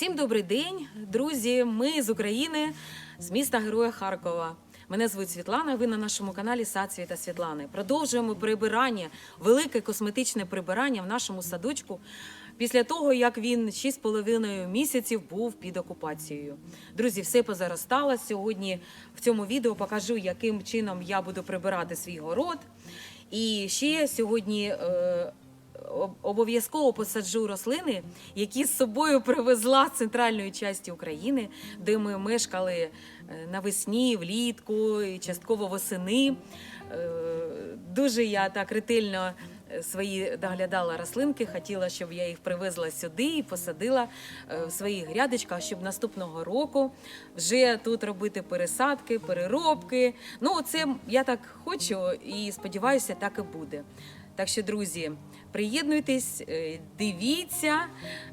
Всім добрий день, друзі. Ми з України, з міста Героя Харкова. Мене звуть Світлана. Ви на нашому каналі Сад Світа Світлани. Продовжуємо прибирання, велике косметичне прибирання в нашому садочку після того, як він 6,5 місяців був під окупацією. Друзі, все позаростало. Сьогодні в цьому відео покажу, яким чином я буду прибирати свій город. І ще сьогодні. е, обов'язково посаджу рослини, які з собою привезла з центральної частини України, де ми мешкали е, навесні, влітку і частково восени. Е, Дуже я так ретельно е, свої доглядала рослинки. Хотіла, щоб я їх привезла сюди і посадила в своїх грядочках, щоб наступного року вже тут робити пересадки, переробки. Ну, це я так хочу і сподіваюся, так і буде. Так що, друзі, приєднуйтесь, е, дивіться,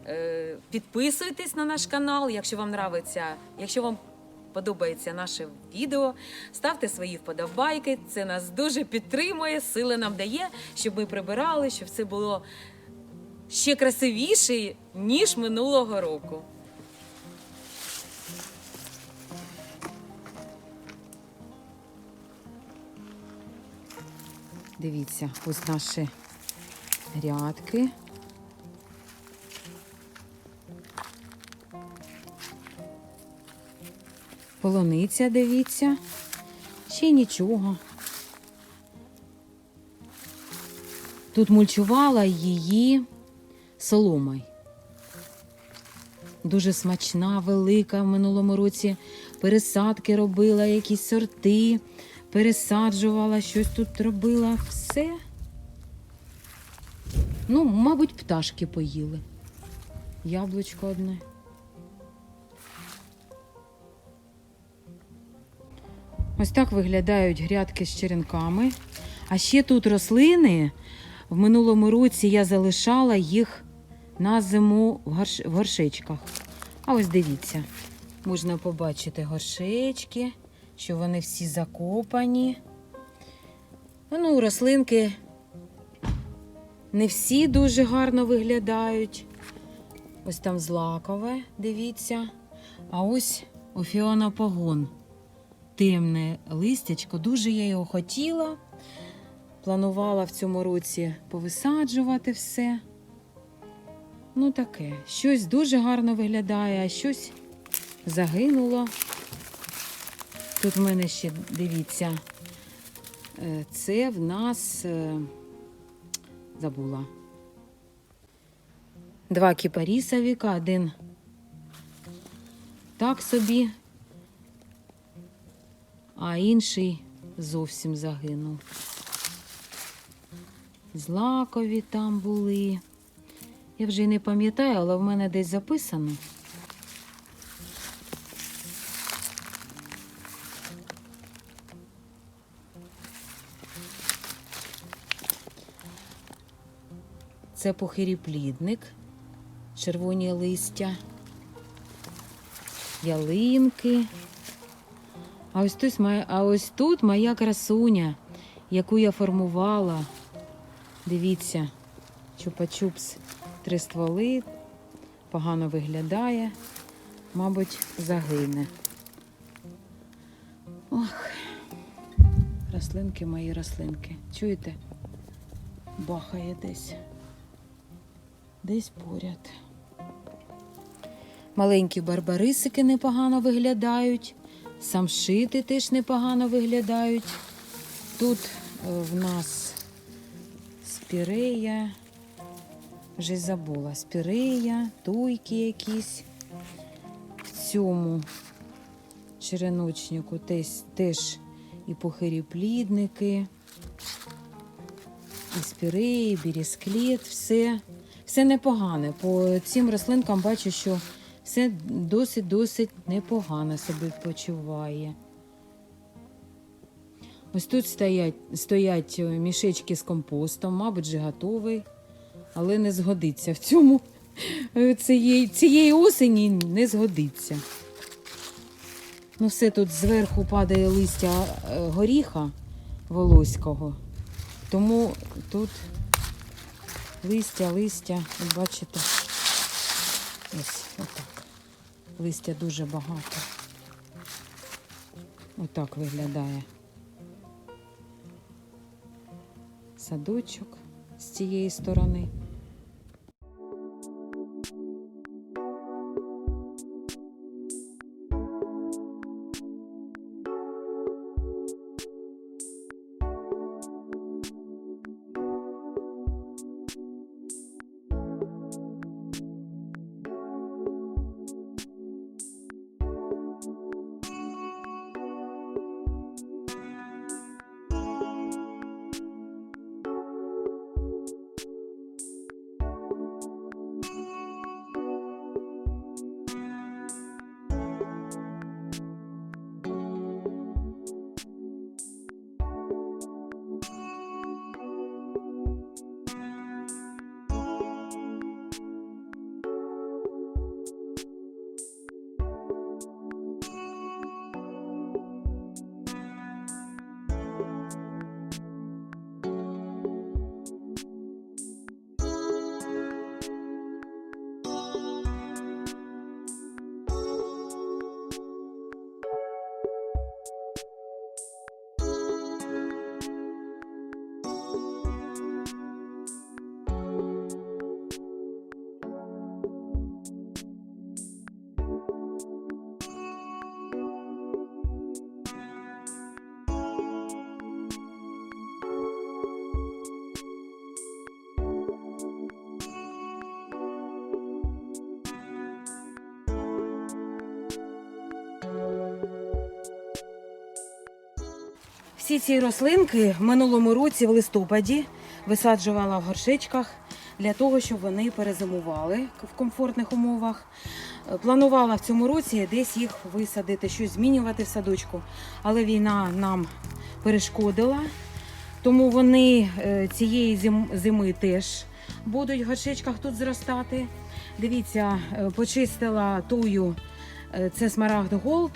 е, підписуйтесь на наш канал, якщо вам нравиться, якщо вам подобається наше відео, ставте свої вподобайки. Це нас дуже підтримує, сили нам дає, щоб ми прибирали, щоб це було ще красивіше, ніж минулого року. Дивіться, ось наші грядки. Полуниця, дивіться. Ще нічого. Тут мульчувала її соломою. Дуже смачна, велика. В минулому році пересадки робила, якісь сорти, пересаджувала, щось тут робила. Все. Ну, мабуть, пташки поїли. Яблучко одне. Ось так виглядають грядки з черенками. А ще тут рослини. В минулому році я залишала їх на зиму в, горш... в горшечках. А ось дивіться, можна побачити горшечки, що вони всі закопані. Ну, рослинки не всі дуже гарно виглядають. Ось там злакове, дивіться. А ось у Фіона погон. Темне листячко. Дуже я його хотіла. Планувала в цьому році повисаджувати все. Ну, таке. Щось дуже гарно виглядає, а щось загинуло. Тут в мене ще, дивіться, е, це в нас е, забула. Два кіпарісовіка, один так собі, а інший зовсім загинув. Злакові там були. Я вже й не пам'ятаю, але в мене десь записано. Це похиріплідник, червоні листя, ялинки. А ось, тут моя, а ось тут моя красуня, яку я формувала. Дивіться, чупа-чупс, три стволи, погано виглядає, мабуть, загине. Ох, рослинки мої рослинки. Чуєте? Бахає десь. Десь поряд. Маленькі барбарисики непогано виглядають. Самшити теж непогано виглядають. Тут е, в нас спірея, вже забула, спірея, туйки якісь. В цьому череночнику теж, теж і похиріплідники, і спіреї, і бірісклет, все. Все непогане. По цим рослинкам бачу, що все досить-досить непогано себе почуває. Ось тут стоять, стоять е, мішечки з компостом, мабуть, вже готовий, але не згодиться в цьому е, цієї, цієї осені не згодиться. Ну, все тут зверху падає листя е, горіха волоського, тому тут листя, листя, от бачите, ось отак. Листя дуже багато. Отак виглядає. Садочок з цієї сторони. Всі ці рослинки в минулому році в листопаді висаджувала в горшечках для того, щоб вони перезимували в комфортних умовах. Планувала в цьому році десь їх висадити, щось змінювати в садочку, але війна нам перешкодила. Тому вони е, цієї зими теж будуть в горшечках тут зростати. Дивіться, е, почистила тую, е, це смарагд голд.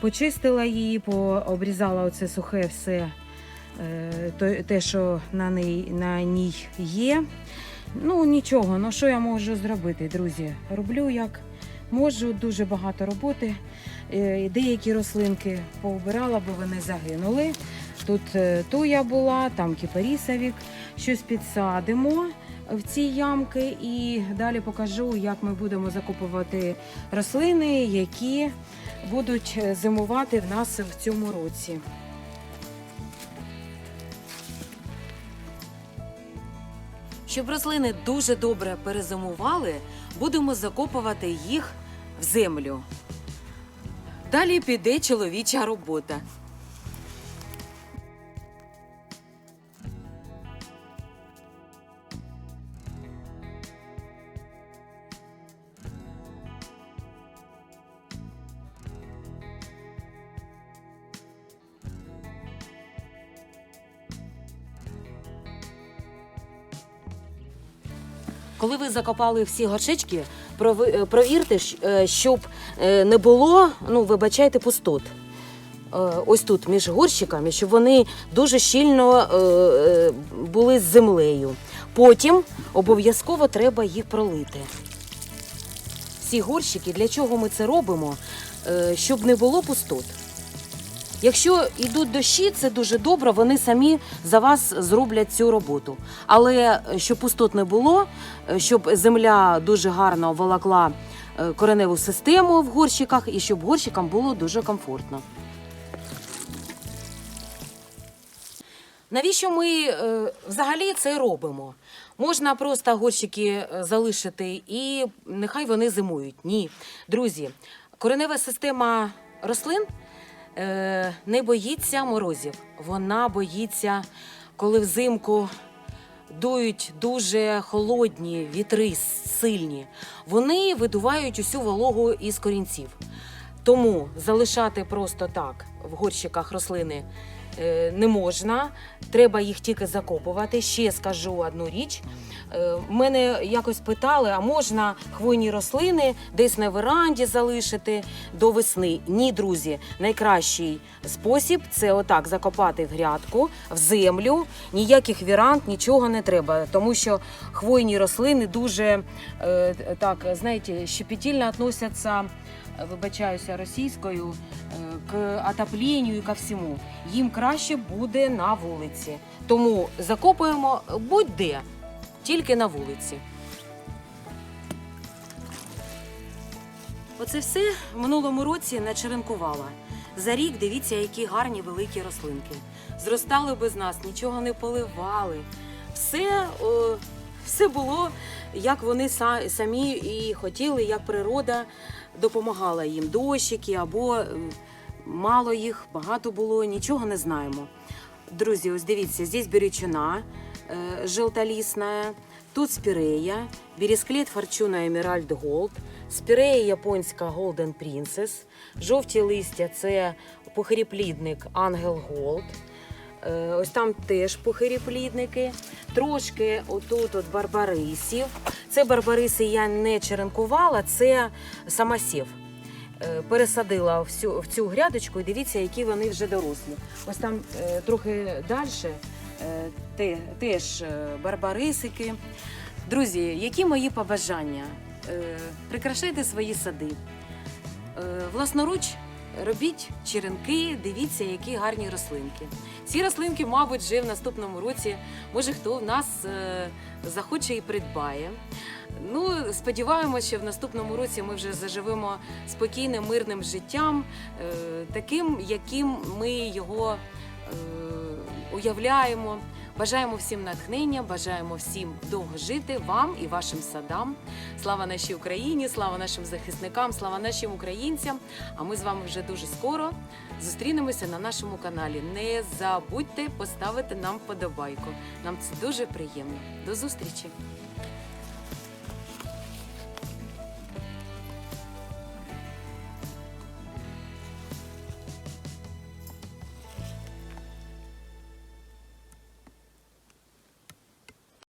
Почистила її, пообрізала оце сухе все, е, те, що на ній, на ній є. Ну нічого, ну що я можу зробити, друзі? Роблю як можу, дуже багато роботи. Е, Деякі рослинки пообирала, бо вони загинули. Тут е, туя була, там кіпарісовік. Щось підсадимо в ці ямки і далі покажу, як ми будемо закупувати рослини, які будуть зимувати в нас в цьому році. Щоб рослини дуже добре перезимували, будемо закопувати їх в землю. Далі піде чоловіча робота. Коли ви закопали всі горшечки, е, провірте, е, щоб е, не було, ну, вибачайте, пустот. Ось тут, між горщиками, щоб вони дуже щільно були з землею. Потім обов'язково треба їх пролити. Всі горщики, для чого ми це робимо? Щоб не було пустот. Якщо йдуть дощі, це дуже добре, вони самі за вас зроблять цю роботу. Але е, щоб пустот не було, е, щоб земля дуже гарно волокла е, кореневу систему в горщиках і щоб горщикам було дуже комфортно. Навіщо ми взагалі це робимо? Можна просто горщики залишити і нехай вони зимують. Ні, друзі, коренева система рослин е, не боїться морозів. Вона боїться, коли взимку дують дуже холодні вітри сильні. Вони видувають усю вологу із корінців. Тому залишати просто так в горщиках рослини не можна. Треба їх тільки закопувати. Ще скажу одну річ. Е, Мене якось питали, а можна хвойні рослини десь на веранді залишити до весни? Ні, друзі, найкращий спосіб це отак закопати в грядку, в землю. Ніяких віранд, нічого не треба, тому що хвойні рослини дуже е, так, знаєте, щепетільно відносяться, е, вибачаюся російською, е, к отопленню і ко всьому. Їм краще буде на вулиці. Тому закопуємо будь-де, тільки на вулиці. Оце все в минулому році начеренкувала. За рік дивіться, які гарні великі рослинки. Зростали без нас, нічого не поливали. Все, о, все було, як вони самі і хотіли, як природа допомагала їм. Дощики або мало їх, багато було, нічого не знаємо. Друзі, ось дивіться, здесь беречина э, желтолісна, тут спірея, бересклет Форчуна Емеральд Голд, спірея японська Golden Princess, жовті листя це похиріплідник Ангел Голд. Е, Ось там теж похиріплідники. Трошки отут от барбарисів. Це барбариси я не черенкувала, це самосів. Е, Пересадила в цю, в цю грядочку і дивіться, які вони вже дорослі. Ось там е, трохи далі те, теж барбарисики. Друзі, які мої побажання? Прикрашайте свої сади. Власноруч робіть черенки, дивіться, які гарні рослинки. Ці рослинки, мабуть, вже в наступному році, може хто в нас е, захоче і придбає. Ну, сподіваємося, що в наступному році ми вже заживемо спокійним, мирним життям, е, таким, яким ми його е, уявляємо. Бажаємо всім натхнення, бажаємо всім довго жити вам і вашим садам. Слава нашій Україні, слава нашим захисникам, слава нашим українцям. А ми з вами вже дуже скоро зустрінемося на нашому каналі. Не забудьте поставити нам вподобайку. Нам це дуже приємно. До зустрічі!